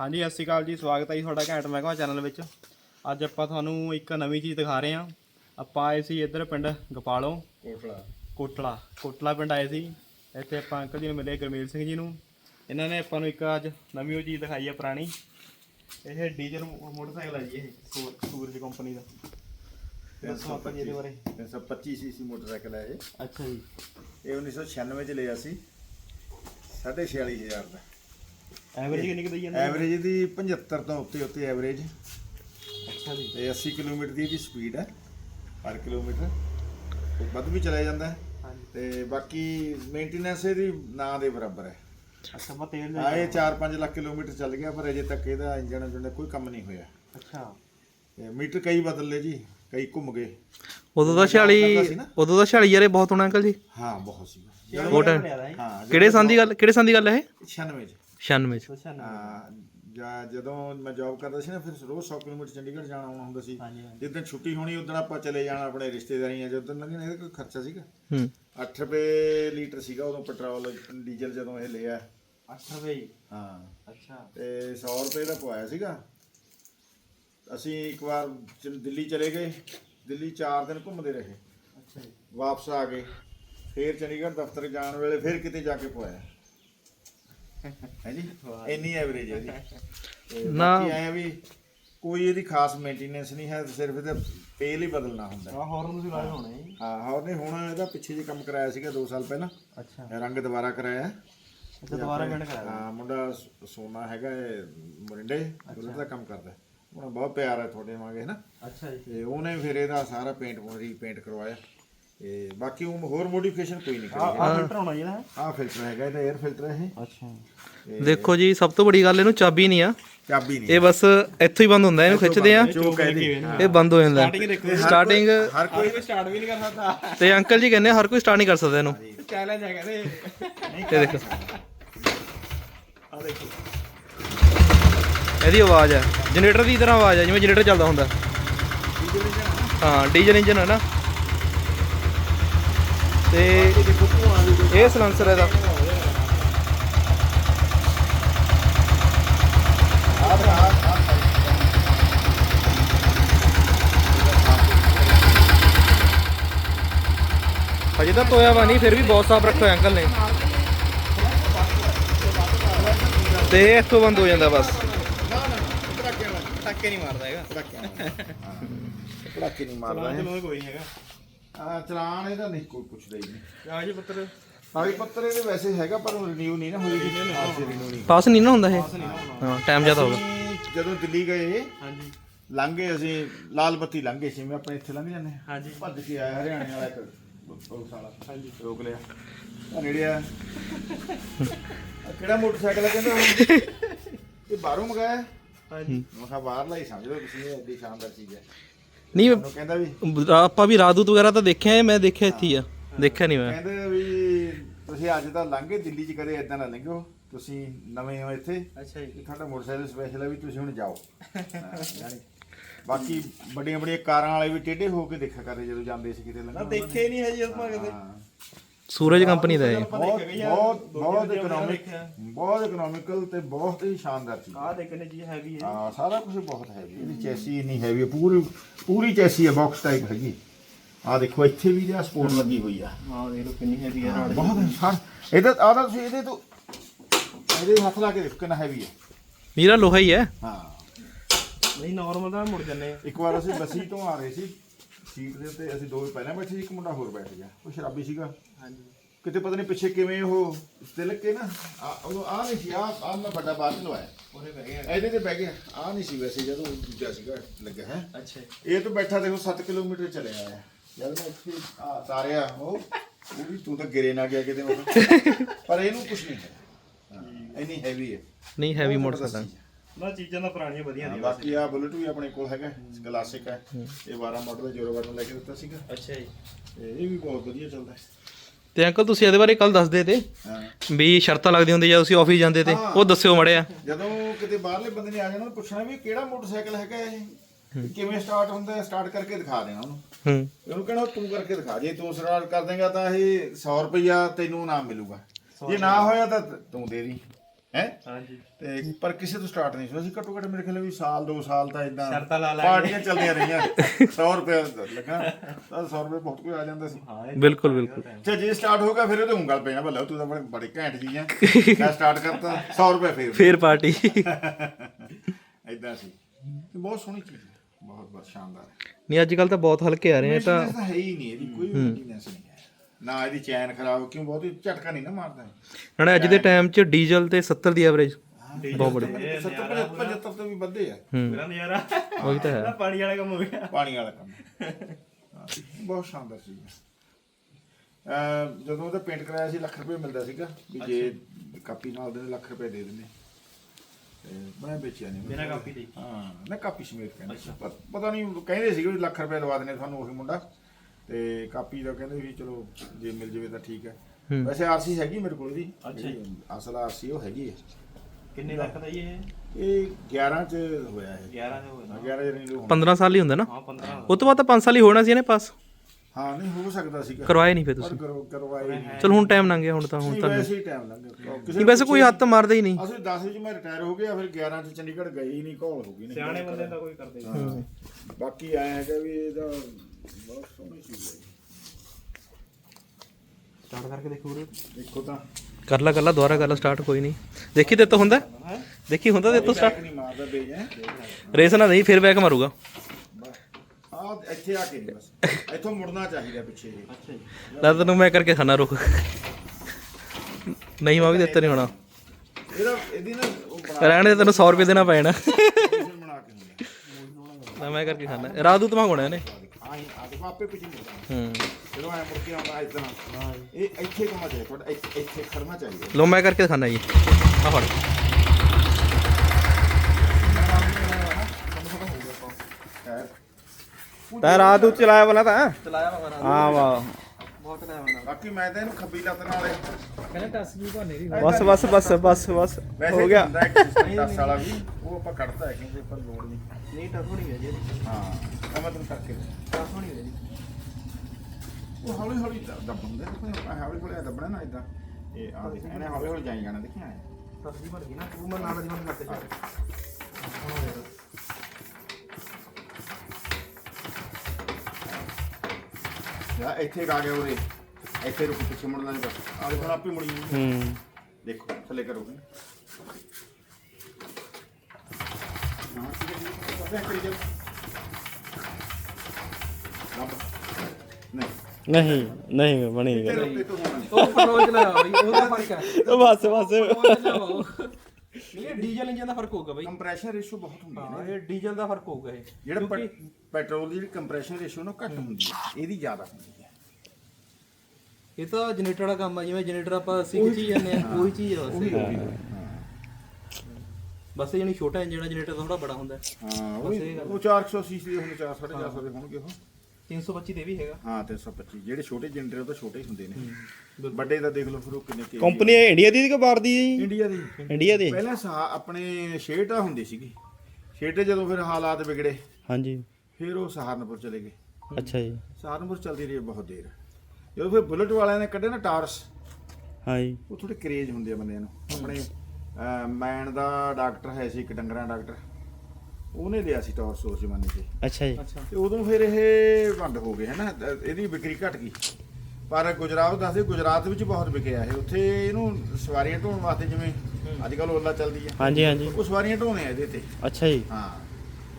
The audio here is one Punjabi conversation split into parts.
ਹਾਂਜੀ ਸਤਿ ਸ਼੍ਰੀ ਅਕਾਲ ਜੀ ਸਵਾਗਤ ਹੈ ਜੀ ਤੁਹਾਡਾ ਘੈਂਟ ਮਹਿਕਮਾ ਚੈਨਲ ਵਿੱਚ। ਅੱਜ ਆਪਾਂ ਤੁਹਾਨੂੰ ਇੱਕ ਨਵੀਂ ਚੀਜ਼ ਦਿਖਾ ਰਹੇ ਹਾਂ। ਆਪਾਂ ਆਏ ਸੀ ਇੱਧਰ ਪਿੰਡ ਗੋਪਾਲੋਂ। ਕੋਟਲਾ। ਕੋਟਲਾ। ਕੋਟਲਾ ਪਿੰਡ ਆਏ ਸੀ। ਇੱਥੇ ਆਪਾਂ ਅੰਕਲ ਜੀ ਨੂੰ ਮਿਲੇ ਗੁਰਮੇਲ ਸਿੰਘ ਜੀ ਨੂੰ। ਇਹਨਾਂ ਨੇ ਆਪਾਂ ਨੂੰ ਇੱਕ ਅੱਜ ਨਵੀਂ ਉਹ ਚੀਜ਼ ਦਿਖਾਈ ਹੈ ਪੁਰਾਣੀ। ਇਹ ਡੀਜ਼ਲ ਮੋਟਰਸਾਈਕਲ ਹੈ ਜੀ ਇਹ ਸੂਰ- ਸੂਰਜ ਕੰਪਨੀ ਦਾ। ਦੱਸੋ ਆਪਾਂ ਜੀ ਇਹਦੇ ਬਾਰੇ। 325 ਸੀਸੀ ਮੋਟਰਸਾਈਕਲ ਹੈ ਇਹ। ਅੱਛਾ ਜੀ। ਇਹ 1996 ਚ ਲਿਆ ਸੀ। 46500 ਦਾ। ਐਵਰੇਜ ਕਿੰਨੀ ਕੁ ਦਈ ਜਾਂਦੀ ਐਵਰੇਜ ਦੀ 75 ਤੋਂ ਉੱਤੇ ਉੱਤੇ ਐਵਰੇਜ ਅੱਛਾ ਜੀ। ਤੇ 80 ਕਿਲੋਮੀਟਰ ਦੀ ਇਹਦੀ ਸਪੀਡ ਹੈ ਪਰ ਕਿਲੋਮੀਟਰ। ਤੇ ਵੱਧ ਵੀ ਚਲਾ ਜਾਂਦਾ ਹੈ। ਹਾਂਜੀ। ਤੇ ਬਾਕੀ ਮੇਨਟੇਨੈਂਸ ਇਹਦੀ ਨਾ ਦੇ ਬਰਾਬਰ ਹੈ। ਅੱਛਾ ਆਪਾਂ ਤੇਲ ਆ ਇਹ 4-5 ਲੱਖ ਕਿਲੋਮੀਟਰ ਚੱਲ ਗਿਆ ਪਰ ਅਜੇ ਤੱਕ ਇਹਦਾ ਇੰਜਣ ਜਿਹੜਾ ਕੋਈ ਕੰਮ ਨਹੀਂ ਹੋਇਆ। ਅੱਛਾ। ਤੇ ਮੀਟਰ ਕਈ ਬਦਲ ਲਏ ਜੀ ਕਈ ਘੁੰਮ ਗਏ। ਉਦੋਂ ਦਾ 46 ਕਰਦਾ ਸੀ ਨਾ। ਉਦੋਂ ਦਾ 46 ਯਾਰੇ ਬਹੁਤ ਹੋਣਾ ਅੰਕਲ ਜੀ। ਹਾਂ ਬਹੁਤ ਸੀ। ਹਾਂ ਕਿਹੜੇ ਦੀ ਗੱਲ ਕਿਹੜੇ ਦੀ ਗੱਲ ਹੈ ਇਹ? 96 ਚ 96 ਚ। ਅੱਛਾ ਹਾਂ ਜਾਂ ਜਦੋਂ ਮੈਂ ਜੌਬ ਕਰਦਾ ਸੀ ਨਾ ਫਿਰ ਰੋਜ਼ 100 ਕਿਲੋਮੀਟਰ ਚੰਡੀਗੜ੍ਹ ਜਾਣਾ ਆਉਣਾ ਹੁੰਦਾ ਸੀ। ਹਾਂਜੀ ਹਾਂਜੀ। ਜਿੱਦਣ ਛੁੱਟੀ ਹੋਣੀ ਉਦੋਂ ਆਪਾਂ ਚਲੇ ਜਾਣਾ ਆਪਣੇ ਰਿਸ਼ਤੇਦਾਰੀਆਂ ਜਦੋਂ ਲੰਘਣਾ ਇਹਦਾ ਕੋਈ ਖਰਚਾ ਸੀਗਾ? ਹੂੰ। 8 ਰੁਪਏ ਲੀਟਰ ਸੀਗਾ ਉਦੋਂ ਪੈਟਰੋਲ ਡੀਜ਼ਲ ਜਦੋਂ ਇਹ ਲਿਆ। 8 ਰੁਪਏ ਜੀ। ਹਾਂ। ਅੱਛਾ। ਤੇ 100 ਰੁਪਏ ਦਾ ਪਵਾਇਆ ਸੀਗਾ। ਅਸੀਂ ਇੱਕ ਵਾਰ ਚ- ਦਿੱਲੀ ਚਲੇ ਗਏ। ਦਿੱਲੀ 4 ਦਿਨ ਘੁੰਮਦੇ ਰਹੇ। ਅੱਛਾ ਜੀ। ਵਾਪਸ ਆ ਗਏ। ਫੇਰ ਚੰਡੀਗੜ੍ਹ ਦਫ਼ਤਰ ਜਾਣ ਵੇਲੇ ਫੇਰ ਕਿਤੇ ਜਾ ਕੇ ਪਵਾਇਆ। ਹੈ ਜੀ ਇੰਨੀ ਐਵਰੇਜ ਹੈ ਜੀ। ਨਾ- ਐ ਵੀ ਕੋਈ ਇਹਦੀ ਖਾਸ ਮੇਨਟੇਨੈਂਸ ਨਹੀਂ ਹੈ ਸਿਰਫ ਇਹਦਾ ਤੇਲ ਹੀ ਬਦਲਣਾ ਹੁੰਦਾ। ਹੈ। ਆ ਹਾਰਨ ਤੁਸੀਂ ਲਾਏ ਹੋਣੇ। ਜੀ ਹਾਂ ਹੋਰ ਨੇ ਹੁਣ ਇਹਦਾ ਪਿੱਛੇ ਜੇ ਕੰਮ ਕਰਾਇਆ ਸੀਗਾ 2 ਸਾਲ ਪਹਿਲਾਂ। ਅੱਛਾ। ਰੰਗ ਦੁਬਾਰਾ ਕਰਾਇਆ। ਅੱਛਾ ਦੁਬਾਰਾ ਪੈਂਟ ਕਰਾਇਆ? ਹਾਂ ਮੁੰਡਾ ਸੋਨਾ ਹੈਗਾ ਇਹ ਮਰਿੰਡੇ ਬੁਲਟ ਦਾ ਕੰਮ ਕਰਦਾ। ਉਹਨਾਂ ਬਹੁਤ ਪਿਆਰ ਹੈ ਤੁਹਾਡੇ ਵਾਂਗੇ ਹੈ ਨਾ? ਅੱਛਾ ਜੀ। ਤੇ ਉਹਨੇ ਫਿਰ ਇਹਦਾ ਸਾਰਾ ਪੇਂਟ ਰੀਪੇਂਟ ਕਰਵਾਇਆ। ਤੇ ਬਾਕੀ ਉਹ ਹੋਰ ਮੋਡੀਫਿਕੇਸ਼ਨ ਕੋਈ ਨਹੀਂ ਆ ਕਰੀ ਆ ਫਿਲਟਰ ਹੋਣਾ ਜੀ ਨਾ। ਆਹ ਫਿਲਟਰ ਹੈਗਾ ਇਹਦਾ 에ਅਰ ਫਿਲਟਰ ਹੈ ਅੱਛਾ। ਇਹ ਦੇਖੋ ਜੀ ਸਭ ਤੋਂ ਵੱਡੀ ਗੱਲ ਇਹਨੂੰ ਚਾਬੀ ਨਹੀਂ ਆ। ਚਾਬੀ ਨਹੀਂ ਇਹ ਬਸ ਇੱਥੋਂ ਹੀ ਬੰਦ ਹੁੰਦਾ ਇਹਨੂੰ ਖਿੱਚਦੇ ਆ। ਚੋਕ ਹੈ ਇਹਦੀ। ਇਹ ਬੰਦ ਹੋ ਜਾਂਦਾ। ਸਟਾਰਟਿੰਗ ਦੇਖੋ। ਸਟਾਰਟਿੰਗ ਹਰ ਕੋਈ ਕੋਈ ਸਟਾਰਟ ਵੀ ਨਹੀਂ ਕਰ ਸਕਦਾ। ਤੇ ਅੰਕਲ ਜੀ ਕਹਿੰਦੇ ਆ, ਹਰ ਕੋਈ ਸਟਾਰਟ ਨਹੀਂ ਕਰ ਸਕਦਾ ਇਹਨੂੰ। ਚੈਲੰਜ ਹੈ ਕਹਿੰਦੇ ਇਹ ਦੇਖੋ। ਆ ਦੇਖੋ। ਇਹਦੀ ਆਵਾਜ਼ ਹੈ ਜਨਰੇਟਰ ਦੀ ਤਰ੍ਹਾਂ ਆਵਾਜ਼ ਹੈ ਜਿਵੇਂ ਜਨਰੇਟਰ ਚੱਲਦਾ ਹੁੰਦਾ। ਹਾਂ ਡੀਜ਼ਲ ਇੰਜਨ ਹੈ ਨਾ। ਤੇ ਇਹ ਸਲੈਂਸਰ ਇਹਦਾ। ਹਜੇ ਤਾਂ ਤੋਇਆ ਵਾ ਨਹੀਂ ਫਿਰ ਵੀ ਬਹੁਤ ਸਾਫ਼ ਰੱਖਿਆ ਅੰਕਲ ਨੇ। ਤੇ ਇਹ ਇੱਥੋਂ ਬੰਦ ਹੋ ਜਾਂਦਾ ਬਸ। ਟੱਕੇ ਨਹੀਂ ਮਾਰਦਾ ਹੈਗਾ ਪੜਾਕੇ ਨਹੀਂ ਮਾਰਦਾ ਚਲਾਉਣ ਕੋਈ ਨਹੀਂ ਹੈਗਾ। ਆ ਚਲਾਨ ਇਹਦਾ ਨਹੀਂ ਕੋਈ ਪੁੱਛਦਾ ਹੀ ਨਹੀਂ। ਕਾਗਜ਼ ਪੱਤਰ। ਕਾਗਜ਼ ਪੱਤਰ ਇਹਦੇ ਵੈਸੇ ਹੈਗਾ ਪਰ ਰਿਨਿਊ ਨਹੀਂ ਨਾ ਹੋਈ। ਜੀ ਰਿਨਿਊ ਨਹੀਂ। ਪਾਸ ਨਹੀਂ ਨਾ ਹੁੰਦਾ ਇਹ? ਹਾਂ ਟਾਈਮ ਜ਼ਿਆਦਾ ਹੋਗਾ ਅਸੀਂ ਜਦੋਂ ਦਿੱਲੀ ਗਏ ਹਾਂਜੀ। ਲੰਘੇ ਅਸੀਂ ਲਾਲ ਬੱਤੀ ਲੰਘੇ ਸੀ ਮੈਂ ਆਪਣੇ ਇੱਥੇ ਲੰਘ ਜਾਂਦੇ ਹਾਂ। ਹਾਂਜੀ। ਭੱਜ ਕੇ ਆਇਆ ਹਰਿਆਣੇ ਵਾਲਾ ਇੱਕ ਪੁਲਿਸ ਵਾਲਾ। ਹਾਂਜੀ। ਰੋਕ ਲਿਆ। ਆ ਨੇੜੇ ਆ ਆਹ ਕਿਹੜਾ ਮੋਟਰਸਾਈਕਲ ਹੈ ਕਹਿੰਦਾ ਉਹ? ਇਹ ਬਾਹਰੋਂ ਮੰਗਾਇਆ। ਹਾਂਜੀ। ਮੈਂ ਕਿਹਾ ਬਾਹਰਲਾ ਹੀ ਸਮਝ ਲਓ ਤੁਸੀਂ ਇਹ ਐਡੀ ਸ਼ਾਨਦਾਰ ਚੀਜ਼ ਹੈ ਨਹੀਂ ਉਹਨੂੰ ਕਹਿੰਦਾ ਵੀ ਆਪਾਂ ਵੀ ਰਾਜਦੂਤ ਵਗੈਰਾ ਤਾਂ ਦੇਖਿਆ ਹੈ, ਮੈਂ ਦੇਖਿਆ ਇੱਥੇ ਹੀ ਆ। ਦੇਖਿਆ ਨਹੀਂ ਮੈਂ। ਕਹਿੰਦੇ ਵੀ ਤੁਸੀਂ ਅੱਜ ਤਾਂ ਲੰਘੇ ਦਿੱਲੀ 'ਚ ਕਦੇ ਇਦਾਂ ਨਾ ਲੰਘਿਓ। ਤੁਸੀਂ ਨਵੇਂ ਹੋ ਇੱਥੇ। ਅੱਛਾ ਜੀ। ਇਹ ਤੁਹਾਡਾ ਮੋਟਰਸਾਈਕਲ ਸਪੈਸ਼ਲ ਹੈ ਵੀ ਤੁਸੀਂ ਹੁਣ ਜਾਓ। ਹਾਂ, ਜਾਣੀ। ਬਾਕੀ ਵੱਡੀਆਂ ਵੱਡੀਆਂ ਕਾਰਾਂ ਵਾਲੇ ਵੀ ਟੇਢੇ ਹੋ ਕੇ ਦੇਖਿਆ ਕਰਦੇ ਜਦੋਂ ਜਾਂਦੇ ਸੀ ਕਿਤੇ ਨਾ ਲੰਘਣ। ਦੇਖੇ ਨਹੀਂ ਹੈ ਜੀ ਆਪਾਂ ਕਦੇ। ਹਾਂ। ਸੂਰਜ ਕੰਪਨੀ ਦਾ ਹੈ ਬਹੁਤ ਬਹੁਤ ਬਹੁਤ ਇਕਨੋਮਿਕ। ਬਹੁਤ ਇਕਨੋਮਿਕਲ ਤੇ ਬਹੁਤ ਹੀ ਸ਼ਾਨਦਾਰ ਚੀਜ਼ ਆਹ ਦੇਖਣੇ ਜੀ ਹੈਵੀ ਹੈ। ਹਾਂ ਸਾਰਾ ਕੁਝ ਬਹੁਤ ਹੈਵੀ ਇਹਦੀ ਚੈਸੀ ਇੰਨੀ ਹੈਵੀ ਹੈ। ਪੂਰੀ ਪੂਰੀ ਚੈਸੀ ਹੈ ਬਾਕਸ ਟਾਈਪ ਹੈਗੀ। ਆ ਦੇਖੋ ਇੱਥੇ ਵੀ ਜਿਹੜਾ ਸਪੋਰਟ ਲੱਗੀ ਹੋਈ ਆ। ਹਾਂ ਦੇਖ ਲਓ ਕਿੰਨੀ ਹੈਵੀ ਹੈ ਬਹੁਤ ਸਾਰ ਇਹਦਾ ਆਦਾ ਤੁਸੀਂ ਇਹਦੇ ਤੋਂ ਇਹਦੇ ਹੱਥ ਲਾ ਕੇ ਦੇਖੋ ਕਿੰਨਾ ਹੈਵੀ ਹੈ। ਮੇਰਾ ਲੋਹਾ ਹੀ ਹੈ। ਹਾਂ। ਨਹੀਂ ਨਾਰਮਲ ਤਾਂ ਮੁੜ ਜੰਨੇ ਆ। ਇੱਕ ਵਾਰ ਅਸੀਂ ਬੱਸੀ ਤੋਂ ਆ ਰਹੇ ਸੀ। ਸੀਟ ਦੇ ਉੱਤੇ ਅਸੀਂ ਦੋ ਪਹਿਲਾਂ ਬੈਠੇ ਸੀ ਇੱਕ ਮੁੰਡਾ ਹੋਰ ਬੈਠ ਗਿਆ। ਉਹ ਸ਼ਰਾਬੀ ਸੀਗਾ। ਹਾਂਜੀ। ਕਿਤੇ ਪਤਾ ਨਹੀਂ ਪਿੱਛੇ ਕਿਵੇਂ ਉਹ ਤਿਲਕ ਕੇ ਨਾ ਆ- ਉਹ ਆ ਨਹੀਂ ਸੀ ਆ ਆ ਮੈਂ ਵੱਡਾ ਚ ਲਵਾਇਆ। ਉਹਦੇ ਪੈ ਗਿਆ। ਇਹਦੇ ਤੇ ਬਹਿ ਗਿਆ। ਆ ਨਹੀਂ ਸੀ ਵੈਸੇ ਜਦੋਂ ਉਹ ਦੂਜਾ ਸੀਗਾ ਲੱਗਿਆ ਹੈ। ਅੱਛਾ। ਜੀ। ਇਹ ਤਾਂ ਬੈਠਾ ਦੇਖੋ 7 ਕਿਲੋਮੀਟਰ ਚਲਿਆ ਆਇਆ ਜਦ ਮੈਂ ਇੱਥੇ ਆ ਤਾਰਿਆ ਉਹ ਉਹ ਵੀ ਤੂੰ ਤਾਂ ਗਿਰੇ ਨਾ ਗਿਆ ਕਿਤੇ। ਮੈਂ ਕਿਹਾ। ਪਰ ਇਹਨੂੰ ਕੁਝ ਨਹੀਂ ਹੈ। ਇੰਨੀ ਹੈਵੀ ਹੈ। ਨਹੀਂ ਹੈਵੀ ਮੋਟਰਸਾਈਕਲ। ਨਾ ਚੀਜ਼ਾਂ ਤਾਂ ਪੁਰਾਣੀਆਂ ਵਧੀਆ ਹਾਂ, ਨੇ ਬਾਕੀ ਆ ਬੁਲਟ ਵੀ ਆਪਣੇ ਕੋਲ ਹੈਗਾ ਕਲਾਸਿਕ ਹੈ ਇਹ 12 ਮਾਡਲ ਦਾ ਜ਼ੀਰੋ ਬਟਨ ਲੈ ਕੇ ਦਿੱਤਾ ਸੀਗਾ। ਅੱਛਾ ਜੀ। ਤੇ ਇਹ ਵੀ ਬਹੁਤ ਵਧੀਆ ਚੱਲਦਾ ਹੈ। ਤੇ ਅੰਕਲ ਤੁਸੀਂ ਇਹਦੇ ਬਾਰੇ ਕੱਲ ਦੱਸਦੇ ਤੇ ਹਾਂ। ਵੀ ਸ਼ਰਤਾਂ ਲੱਗਦੀਆਂ ਹੁੰਦੀਆਂ ਜਦੋਂ ਤੁਸੀਂ ਆਫਿਸ ਜਾਂਦੇ ਤੇ ਉਹ ਦੱਸਿਓ ਮੜਿਆ ਜਦੋਂ ਕਿਤੇ ਬਾਹਰਲੇ ਬੰਦੇ ਨੇ ਆ ਜਾਣਾ ਉਹਨੂੰ ਪੁੱਛਣਾ ਵੀ ਕਿਹੜਾ ਮੋਟਰਸਾਈਕਲ ਹੈਗਾ ਇਹ? ਕਿਵੇਂ ਸਟਾਰਟ ਹੁੰਦਾ ਹੈ? ਸਟਾਰਟ ਕਰਕੇ ਦਿਖਾ ਦੇਣਾ ਉਹਨੂੰ। ਹੂੰ। ਉਹਨੂੰ ਕਹਿਣਾ ਤੂੰ ਕਰਕੇ ਦਿਖਾ। ਜੇ ਤੂੰ ਸਟਾਰਟ ਕਰ ਦੇਂਗਾ ਤਾਂ ਇਹ 100 ਰੁਪਈਆ ਤੈਨੂੰ ਨਾਮ ਮਿਲੂਗਾ। ਜੇ ਨਾ ਹੋਇਆ ਤਾਂ ਤੂੰ ਦੇ ਦੀ। ਹੈ? ਹਾਂਜੀ। ਤੇ ਪਰ ਕਿਸੇ ਤੋਂ ਸਟਾਰਟ ਨਹੀਂ ਸੀ ਅਸੀਂ ਘੱਟੋ ਘੱਟ ਮੇਰੇ ਖਿਆਲ ਵੀ ਸਾਲ 2 ਸਾਲ ਤਾਂ ਇਦਾਂ ਸ਼ਰਤਾਂ ਲਾ ਲਾ ਕੇ। ਪਾਰਟੀਆਂ ਚੱਲਦੀਆਂ ਰਹੀਆਂ। 100 ਰੁਪਏ ਲੱਗਾ। ਤਾਂ 100 ਰੁਪਏ ਬਹੁਤ ਕੋਈ ਆ ਜਾਂਦਾ ਸੀ। ਹਾਂ ਬਿਲਕੁਲ ਬਿਲਕੁਲ। ਤੇ ਜੇ ਸਟਾਰਟ ਹੋ ਗਿਆ ਫਿਰ ਉਹਦੇ ਉਂਗਲ ਪੈਣਾ ਭੱਲਾ। ਤੂੰ ਤਾਂ ਬੜੇ ਬੜੇ ਘੈਂਟ ਜੀ ਆ। ਮੈਂ ਸਟਾਰਟ ਕਰਤਾ 100 ਰੁਪਏ ਫਿਰ। ਫੇਰ ਪਾਰਟੀ। ਇਦਾਂ ਸੀ। ਤੇ ਬਹੁਤ ਸੋਹਣੀ ਚੀਜ਼ ਹੈ। ਬਹੁਤ ਬਹੁਤ ਸ਼ਾਨਦਾਰ ਹੈ। ਨਹੀਂ ਅੱਜ ਕੱਲ ਤਾਂ ਬਹੁਤ ਹਲਕੇ ਆ ਰਹੇ ਆ ਤਾਂ ਹੈ ਹੀ ਨਹੀਂ। ਇਹਦੀ ਕੋਈ ਮੇਨਟੇਨੈਂਸ ਨਹੀਂ ਹੈ। ਨਾ ਇਹਦੀ ਚੈਨ ਖਰਾਬ ਕਿਉਂ ਬਹੁਤ ਝਟਕਾ ਨਹੀਂ ਨਾ ਮਾਰਦਾ ਨਾਲੇ ਅੱਜ ਦੇ ਟਾਈਮ 'ਚ ਡੀਜ਼ਲ ਤੇ 70 ਦੀ ਐਵਰੇਜ ਬਹੁਤ ਬੜੀ 70 75 ਤੋਂ ਵੀ ਵੱਧੇ ਆ। ਮੇਰਾ ਨਜ਼ਾਰਾ। ਉਹੀ ਤਾਂ ਹੈ। ਪਾਣੀ ਵਾਲਾ ਕੰਮ ਹੋ ਗਿਆ। ਪਾਣੀ ਵਾਲਾ ਕੰਮ। ਹਾਂ, ਬਹੁਤ ਸ਼ਾਨਦਾਰ ਅਹ ਜਦੋਂ ਉਹਦਾ ਪੇਂਟ ਕਰਾਇਆ ਸੀ ਲੱਖ ਰੁਪਏ ਮਿਲਦਾ ਸੀਗਾ ਵੀ ਜੇ ਕਾਪੀ ਨਾਲ ਦੇ ਲੱਖ ਰੁਪਏ ਦੇ ਦਿੰਦੇ। ਤੇ ਮੈਂ ਵੇਚਿਆ ਨਹੀਂ ਬਿਨਾਂ ਕਾਪੀ ਦੇ? ਹਾਂ ਨਾ ਕਾਪੀ ਸਮੇਤ ਕਹਿੰਦੇ ਸੀ। ਪਤਾ ਨਹੀਂ ਕਹਿੰਦੇ ਸੀਗੇ ਵੀ ਲੱਖ ਰੁਪਏ ਲਵਾ ਦੇਣੇ ਤੁਹਾਨੂੰ ਉਹੀ ਮੁੰਡਾ। ਤੇ ਕਾਪੀ ਦਾ ਕਹਿੰਦੇ ਵੀ ਚਲੋ ਜੇ ਮਿਲ ਜਵੇ ਤਾਂ ਠੀਕ ਹੈ। ਹੂੰ। ਵੈਸੇ ਆਰਸੀ ਹੈਗੀ ਮੇਰੇ ਕੋਲ ਦੀ ਅੱਛਾ ਜੀ। ਜਿਹੜੀ ਅਸਲ ਆਰਸੀ ਉਹ ਹੈਗੀ ਹੈ। ਕਿੰਨੇ ਲੱਖ ਦਾ ਜੀ ਇਹ? ਇਹ 11 ਚ ਹੋਇਆ ਇਹ। 11 ਦੇ ਹੋਏ ਨਾ। 11 ਜਣੇ ਨੂੰ 15 ਸਾਲ ਹੀ ਹੁੰਦਾ ਨਾ। ਹਾਂ 15 ਉਹ ਤੋਂ ਬਾਅਦ ਤਾਂ 5 ਸਾਲ ਹੀ ਹੋਣਾ ਸੀ ਇਹਨੇ ਪਾਸ। ਹਾਂ ਨਹੀਂ ਹੋ ਸਕਦਾ ਸੀਗਾ। ਕਰਵਾਏ ਨਹੀਂ ਫੇਰ ਪਰ ਤੁਸੀਂ। ਕਰੋ ਕਰਵਾਈ ਨਹੀਂ। ਚਲ ਹੁਣ ਟਾਈਮ ਲੰਘ ਗਿਆ ਹੁਣ ਤਾਂ ਹੁਣ ਤਾਂ ਵੈਸੇ ਹੀ ਟਾਈਮ ਲੰਘ ਗਿਆ। ਕਿਸੇ ਨਹੀਂ ਵੈਸੇ ਕੋਈ ਹੱਥ ਮਾਰਦਾ ਹੀ ਨਹੀਂ। ਅਸੀਂ 10 ਵਿੱਚ ਮੈਂ ਰਿਟਾਇਰ ਹੋ ਗਿਆ ਫਿਰ 11 ਚ ਚੰਡੀਗੜ੍ਹ ਗਏ ਹੀ ਨਹੀਂ ਕਾਲ ਹੋ ਗਈ ਨਹੀਂ। ਸਿਆਣੇ ਬੰਦੇ ਤਾਂ ਕੋਈ ਕਰਦੇ ਨਹੀਂ। ਹਾਂ। ਬਾਕੀ ਆਇਆ ਹੈਗਾ ਵੀ ਇਹਦਾ ਬਹੁਤ ਸੋਹਣੀ ਚੀਜ਼ ਹੈ ਸਟਾਰਟ ਕਰਕੇ ਦੇਖੋ ਵੀਰੇ ਦੇਖੋ ਤਾਂ। ਕਰ ਲਾ ਕਰ ਲਾ ਦੁਬਾਰਾ ਕਰ ਲਾ ਸਟਾਰਟ ਕੋਈ ਨਹੀਂ। ਦੇਖੀ ਤੇ ਤੋਂ ਹੁੰਦਾ? ਦੇਖੀ ਹੁੰਦਾ ਤੇ ਤੋਂ ਸਟਾਰਟ ਨਹੀਂ ਮਾਰਦਾ ਬੇਜ ਹੈ? ਰੇਸ ਨਾ ਨਹੀਂ ਫਿਰ ਬੈਕ ਮਾਰੂਗਾ। ਆ ਇੱਥੇ ਆ ਕੇ ਨਹੀਂ ਬਸ। ਇੱਥੋਂ ਮੁੜਨਾ ਚਾਹੀਦਾ ਪਿੱਛੇ ਇਹ ਅੱਛਾ ਜੀ। ਤੈਨੂੰ ਮੈਂ ਕਰਕੇ ਖਾਣਾ ਰੁਕ। ਨਹੀਂ ਮੈਂ ਵੀ ਦਿੱਤਾ ਨਹੀਂ ਹੋਣਾ। ਇਹਦਾ ਇਹਦੀ ਨਾ ਉਹ ਬਣਾ ਰਹਿਣ ਦੇ ਤੈਨੂੰ 100 ਰੁਪਏ ਦੇਣਾ ਪੈਣਾ। ਲੈ ਮੈਂ ਕਰਕੇ ਖਾਣਾ। ਰਾਤ ਨੂੰ ਤਮਾ ਇਹਨੇ। ਆਹ ਆ ਦੇਖੋ ਆਪੇ ਪਿੱਛੇ ਮੁੜਦਾ ਹੂੰ। ਜਦੋਂ ਐ ਮੁੜ ਕੇ ਆਉਂਦਾ ਇਦਾਂ ਇਹ ਇੱਥੇ ਘੁੰਮਾ ਚਾਹੀਦਾ ਤੁਹਾਡਾ ਇੱਥੇ ਇੱਥੇ ਖੜਨਾ ਚਾਹੀਦਾ। ਲੋ ਮੈਂ ਕਰਕੇ ਖਾਣਾ ਜੀ। ਆ ਫੜ। ਤਾਂ ਰਾਤ ਨੂੰ ਚਲਾਇਆ ਵਾਲਾ ਤਾਂ। ਚਲਾਇਆ ਵਾ ਰਾਤ ਹਾਂ ਵਾਹ। ਬਹੁਤ ਟਾਈਮ ਆਣਾ ਬਾਕੀ ਮੈਂ ਤਾਂ ਇਹਨੂੰ ਖੱਬੀ ਲੱਤ ਨਾਲ ਕਹਿੰਦਾ ਟੱਸ ਵੀ ਭਾਨੇ ਦੀ ਬਸ ਬਸ ਬਸ ਬਸ ਬਸ ਹੋ ਗਿਆ। ਦਸ ਵਾਲਾ ਵੀ ਉਹ ਆਪਾਂ ਕੱਢਦਾ ਹੈ ਕਿਉਂਕਿ ਪਰ ਲੋੜ ਨਹੀਂ। ਨਹੀਂ ਟੱਸ ਹੋਣੀ ਹੈ ਜੀ। ਹਾਂ ਤਾਂ ਮੈਂ ਤੁਹਾਨੂੰ ਕਰਕੇ ਟੱਸ ਹੋਣੀ ਹੈ ਜੀ। ਉਹ ਹੌਲੀ ਹੌਲੀ ਦ- ਦੱਬਣਦੇ ਦੇਖੋ ਆਹ ਹੌਲੀ ਹੌਲੀ ਦੱਬਣਾ ਨਾ ਇਦਾਂ ਇਹ ਆ ਦੇਖ ਇਹਨੇ ਹੌਲੀ ਹੌਲੀ ਜਾਈ ਜਾਣਾ ਦੇਖਿਆ। ਟੱਸ ਵੀ ਬਣ ਗਈ ਨਾ ਤੂੰ ਮੈਂ ਨਾਲ ਦੀ ਬੰਦ ਕਰਤੇ ਜਾਂ ਇੱਥੇ ਆ ਗਿਆ ਉਰੇ। ਇੱਥੇ ਰੁਕ ਪਿੱਛੇ ਮੁੜਨਾ ਨਹੀਂ ਬਸ। ਆ ਦੇਖੋ ਆਪੇ ਮੁੜੀ ਜਾਂਦੀ। ਹੂੰ। ਦੇਖੋ ਥੱਲੇ ਕਰੋਗੇ ਹਾਂ ਠੀਕ ਹੈ ਜੀ ਪਤਾ ਕਰੀ ਜਾ ਨਹੀਂ। ਨਹੀਂ ਨਹੀਂ ਬਣੀ ਨਹੀਂ ਇੱਥੇ ਰੁਕ ਤੇ ਹੋਣਾ ਨਹੀਂ ਉਹ ਪੈਟਰੋਲ ਚਲਾਇਆ ਬਈ ਉਹਦਾ ਫ਼ਰਕ ਹੈ। ਬਸ ਬਸ। ਇਹ ਡੀਜ਼ਲ ਇੰਜਨ ਦਾ ਫ਼ਰਕ ਹੋਊਗਾ ਬਈ। ਕੰਪਰੈਸ਼ਨ ਰੇਸ਼ੋ ਬਹੁਤ ਹੁੰਦੀ ਹੈ ਹਾਂ ਇਹ ਡੀਜ਼ਲ ਦਾ ਫ਼ਰਕ ਹੋਊਗਾ ਇਹ। ਜਿਹੜਾ ਪ- ਪੈਟਰੋਲ ਦੀ ਜਿਹੜੀ ਕੰਪਰੈਸ਼ਨ ਰੇਸ਼ੋ ਨਾ ਘੱਟ ਹੁੰਦੀ ਹੈ ਇਹਦੀ ਜ਼ਿਆਦਾ ਹੁੰਦੀ ਹੈ। ਇਹ ਤਾਂ ਜਨਰੇਟਰ ਵਾਲਾ ਕੰਮ ਆ ਜਿਵੇਂ ਜਨਰੇਟਰ ਆਪਾਂ ਅਸੀਂ ਖਿੱਚੀ ਜਾਂਦੇ ਆ ਉਹੀ ਚੀਜ਼ ਆ ਬਸ। ਬਸ ਇਹ ਜਣੀ ਛੋਟਾ ਇੰਜਨ ਆ ਜਨਰੇਟਰ ਥੋੜਾ ਬੜਾ ਹੁੰਦਾ। ਹੈ। ਹਾਂ ਉਹ ਵੀ- ਉਹ 400 ਸੀਸੀ ਦੇ ਹੋਣਗੇ 400 450 ਦੇ ਹੋਣਗੇ ਉਹ। 325 ਤੇ ਵੀ ਹੈਗਾ। ਹਾਂ 325 ਜਿਹੜੇ ਛੋਟੇ ਜਨਰੇਟਰ ਉਹ ਤਾਂ ਛੋਟੇ ਹੀ ਹੁੰਦੇ ਨੇ। ਵੱਡੇ ਦਾ ਦੇਖ ਲਓ ਫਿਰ ਉਹ ਕਿੰਨੇ ਕੇ ਕੰਪਨੀ ਇੰਡੀਆ ਦੀ ਕਿ ਬਾਹਰ ਦੀ ਜੀ? ਇੰਡੀਆ ਦੀ। ਇੰਡੀਆ ਦੀ। ਪਹਿਲਾਂ ਸਾ- ਆਪਣੇ ਸ਼ੇਟਾ ਹੁੰਦੀ ਸੀਗੀ। ਸ਼ੇਟੇ ਜਦੋਂ ਫਿਰ ਹਾਲਾਤ ਵਿਗੜੇ ਹਾਂਜੀ। ਫਿਰ ਉਹ ਸਹਾਰਨਪੁਰ ਚਲੇ ਗਏ। ਅੱਛਾ ਜੀ। ਸਹਾਰਨਪੁਰ ਚਲਦੀ ਰਹੀ ਬਹੁਤ ਦੇਰ। ਜਦੋਂ ਫਿਰ ਬੁਲਟ ਵਾਲਿਆਂ ਨੇ ਕੱਢੇ ਨਾ ਟਾਰਸ ਹਾਂ ਜੀ। ਉਹ ਥੋੜੇ ਕਰੇਜ ਹੁੰਦੇ ਆ ਬੰਦਿਆਂ ਨੂੰ। ਆਪਣੇ ਮੈਨ ਦਾ ਡਾਕਟਰ ਹੈ ਸੀ ਇੱਕ ਡੰਗਰਾਂ ਡਾਕਟਰ। ਉਹਨੇ ਲਿਆ ਸੀ ਟਾਰਸ ਉਸ ਜ਼ਮਾਨੇ 'ਚ ਅੱਛਾ ਜੀ। ਤੇ ਉਦੋਂ ਫਿਰ ਇਹ ਵੰਡ ਹੋ ਗਏ ਹਨਾ? ਇਹਦੀ ਵਿਕਰੀ ਘਟ ਗਈ। ਪਰ ਗੁਜਰਾਤ ਦੱਸਦੇ ਗੁਜਰਾਤ ਵਿੱਚ ਬਹੁਤ ਵਿਕਿਆ ਇਹ। ਉੱਥੇ ਇਹਨੂੰ ਸਵਾਰੀਆਂ ਢੋਣ ਵਾਸਤੇ ਜਿਵੇਂ ਅੱਜ ਕੱਲ ਓਲਾ ਚੱਲਦੀ ਆ। ਹਾਂਜੀ ਹਾਂਜੀ। ਉਹ ਸਵਾਰੀਆਂ ਢੋਣੇ ਆ ਇਹਦੇ ਤੇ। ਅੱਛਾ ਜੀ। ਹਾਂ।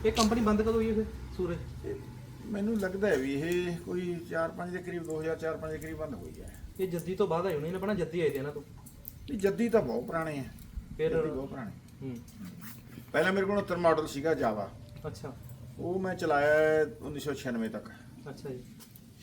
ਇਹ ਕੰਪਨੀ ਬੰਦ ਕਦੋਂ ਹੋਈ ਹੈ ਫਿਰ? ਸੂਰਜ? ਇਹ ਮੈਨੂੰ ਲੱਗਦਾ ਹੈ ਵੀ ਇਹ ਕੋਈ 4-5 ਦੇ ਕਰੀਬ 2004-5 ਦੇ ਕਰੀਬ ਬੰਦ ਹੋਈ ਹੈ। ਇਹ ਜੱਦੀ ਤੋਂ ਬਾਅਦ ਆਈ ਹੋਣੀ ਇਹਨੇ ਬਣਾ ਜੱਦੀ ਆਏ ਤੇ ਇਹਨਾਂ ਤੋਂ? ਇਹ ਜੱਦੀ ਤਾਂ ਬਹੁਤ ਪੁਰਾਣੇ ਆ ਫਿਰ ਜੱਦੀ ਬਹੁਤ ਪੁਰਾਣੇ। ਹੂੰ। ਪਹਿਲਾਂ ਮੇਰੇ ਕੋਲ 69 ਮਾਡਲ ਸੀਗਾ ਜਾਵਾ ਅੱਛਾ। ਉਹ ਮੈਂ ਚਲਾਇਆ 1996 ਤੱਕ। ਅੱਛਾ ਜੀ।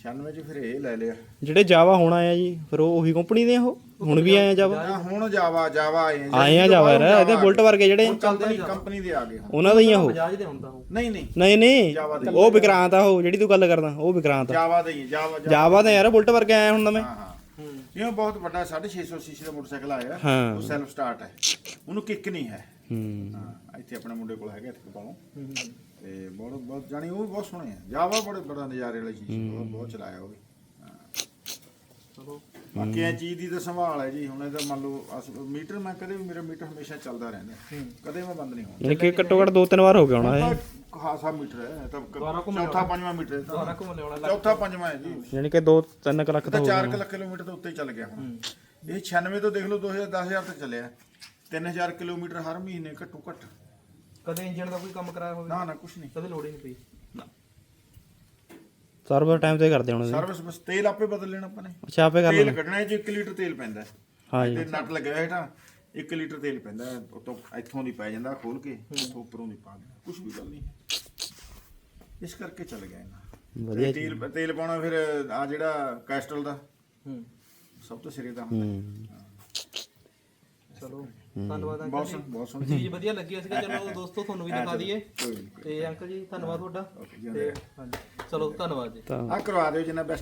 96 ਚ ਫਿਰ ਇਹ ਲੈ ਲਿਆ। ਜਿਹੜੇ ਜਾਵਾ ਹੁਣ ਆਇਆ ਜੀ ਫਿਰ ਉਹ ਉਹੀ ਕੰਪਨੀ ਦੇ ਉਹ? ਹੁਣ ਵੀ ਆਏ ਆ ਜਾਵਾ? ਹੁਣ ਜਾਵਾ ਜਾਵਾ ਆਏ ਆ ਆਏ ਆ ਜਾਵਾ ਯਾਰ ਇਹਦੇ ਬੁਲਟ ਵਰਗੇ ਜਿਹੜੇ ਕੰਪਨੀ ਕੰਪਨੀ ਦੇ ਆ ਗਏ ਹੁਣ। ਉਹਨਾਂ ਦਾ ਹੀ ਆ ਉਹ? ਬਜਾਜ ਦੇ ਹੁੰਦਾ ਉਹ। ਨਹੀਂ ਨਹੀਂ। ਨਹੀਂ ਨਹੀਂ। ਜਾਵਾ ਦੇ। ਉਹ ਵਿਕਰਾਂਤ ਆ ਉਹ ਜਿਹੜੀ ਤੂੰ ਗੱਲ ਕਰਦਾ ਉਹ ਵਿਕਰਾਂਤ ਆ। ਜਾਵਾ ਦੇ ਹੀ, ਜਾਵਾ ਜਾਵਾ। ਜਾਵਾ ਤਾਂ ਯਾਰ ਬੁਲਟ ਵਰਗੇ ਆਇਆ ਹੁਣ ਨਵੇਂ। ਹਾਂ ਹਾਂ। ਹੂੰ ਇਹ ਬਹੁਤ ਵੱਡਾ 650 ਸੀਸੀ ਦਾ ਮੋਟਰਸਾਈਕਲ ਆਇਆ। ਹਾਂ। ਉਹ ਸੈਲਫ ਸਟਾਰਟ ਹੈ। ਉਹਨੂੰ ਕਿੱਕ ਨਹੀਂ ਹੈ। ਹੂੰ। ਹਾਂ ਇੱਥੇ ਆਪਣੇ ਮੁੰਡੇ ਕੋਲ ਹੈਗਾ ਇੱਥੇ ਕੋਲੋਂ ਤੇ ਬਹੁਤ ਬਹੁਤ ਜਾਣੀ ਉਹ ਵੀ ਬਹੁਤ ਸੋਹਣੇ ਆ। ਜਾਵਾ ਬੜੇ ਬੜਾ ਨਜ਼ਾਰੇ ਵਾਲੀ ਚੀਜ਼ ਬਹੁਤ ਚਲਾਇਆ ਉਹ ਵੀ। ਚਲੋ ਬਾਕੀ ਇਹ ਚੀਜ਼ ਦੀ ਤਾਂ ਸੰਭਾਲ ਹੈ ਜੀ ਹੁਣ ਇਹਦਾ ਮੰਨ ਲਓ ਅਸ- ਮੀਟਰ ਮੈਂ ਕਦੇ ਵੀ ਮੇਰਾ ਮੀਟਰ ਹਮੇਸ਼ਾ ਚੱਲਦਾ ਰਹਿੰਦਾ ਕਦੇ ਮੈਂ ਬੰਦ ਨਹੀਂ ਹੋਣਾ ਯਾਨੀ ਕਿ ਘੱਟੋ ਘੱਟ ਦੋ ਤਿੰਨ ਵਾਰ ਹੋ ਗਿਆ ਹੋਣਾ ਇਹ। ਖਾਸਾ ਮੀਟਰ ਹੈ ਇਹ ਤਾਂ ਕ- ਚੌਥਾ ਪੰਜਵਾਂ ਮੀਟਰ ਹੈ ਦੁਬਾਰਾ ਤਾਂ। ਘੁੰਮ ਲਿਆਉਣਾ ਚੌਥਾ ਪੰਜਵਾਂ ਹੈ ਜੀ। ਯਾਨੀ ਕਿ 2 3 ਲੱਖ ਇਹ ਤਾਂ ਤਾਂ ਹੋ 4 ਗਿਆ ਲੱਖ ਕਿਲੋਮੀਟਰ ਤੋਂ ਉੱਤੇ ਹੀ ਚੱਲ ਗਿਆ ਹੁਣ। ਇਹ 96 ਤੋਂ ਦੇਖ ਲਓ 2000 10000 ਤੱਕ ਚੱਲਿਆ। 3000 ਕਿਲੋਮੀਟਰ ਹਰ ਮਹੀਨੇ ਘੱਟੋ ਘੱਟ। ਕਦੇ ਇੰਜਨ ਦਾ ਕੋਈ ਕੰਮ ਕਰਾਇਆ ਹੋਵੇ? ਨਾ ਨਾ ਕੁਛ ਨਹੀਂ। ਕਦੇ ਲੋੜ ਹੀ ਨਹੀਂ ਪਈ। ਸਰਵਰ ਟਾਈਮ ਤੇ ਕਰਦੇ ਹੋਣੇ ਸਰਵਿਸ ਬਸ ਤੇਲ ਆਪੇ ਬਦਲ ਲੈਣਾ ਆਪਾਂ ਨੇ। ਅੱਛਾ ਆਪੇ ਕਰ ਤੇਲ ਲੈਣਾ। ਕੱਢਣਾ ਹੈ ਜੀ 1 ਲੀਟਰ ਤੇਲ ਪੈਂਦਾ ਹੈ। ਹਾਂ ਜੀ। ਤੇ ਨਟ ਲੱਗਿਆ ਹੋਇਆ ਹੇਠਾਂ 1 ਲੀਟਰ ਤੇਲ ਪੈਂਦਾ ਹੈ, ਉਤੋਂ ਇੱਥੋਂ ਦੀ ਪੈ ਜਾਂਦਾ ਖੋਲ ਕੇ ਉੱਥੋਂ ਉੱਪਰੋਂ ਦੀ ਪਾ ਦੇਣਾ ਕੁਝ ਵੀ ਗੱਲ ਨਹੀਂ। ਇਸ ਕਰਕੇ ਚੱਲ ਗਿਆ ਇਹਨਾਂ ਵਧੀਆ ਤੇਲ ਤੇਲ ਪਾਉਣਾ ਫਿਰ ਆ ਜਿਹੜਾ ਕੈਸਟਰਲ ਦਾ। ਹੂੰ। ਸਭ ਤੋਂ ਸਿਰੇ ਦਾ ਹੁੰਦਾ ਹੂੰ। ਚਲੋ ਧੰਨਵਾਦ ਅੰਕਲ ਬਹੁਤ ਜੀ। ਸੋਹਣੀ ਬਹੁਤ ਸੋਹਣੀ ਚੀਜ਼ ਵਧੀਆ ਲੱਗੀ ਅਸੀਂ ਕਿਹਾ ਚਲੋ ਦੋਸਤੋ ਤੁਹਾਨੂੰ ਵੀ ਦਿਖਾ ਦਈਏ। ਕੋਈ ਨਹੀਂ ਤੇ ਅੰਕਲ ਜੀ ਧੰਨਵਾਦ ਤੁਹਾਡਾ। ਓਕੇ ਜੀ ਤੇ ਹਾਂਜੀ। ਚਲੋ ਧੰਨਵਾਦ ਜੀ। ਤਾਂ ਆ ਕਰਵਾ ਦਿਓ ਜਿੰਨਾ ਬੈਸਟ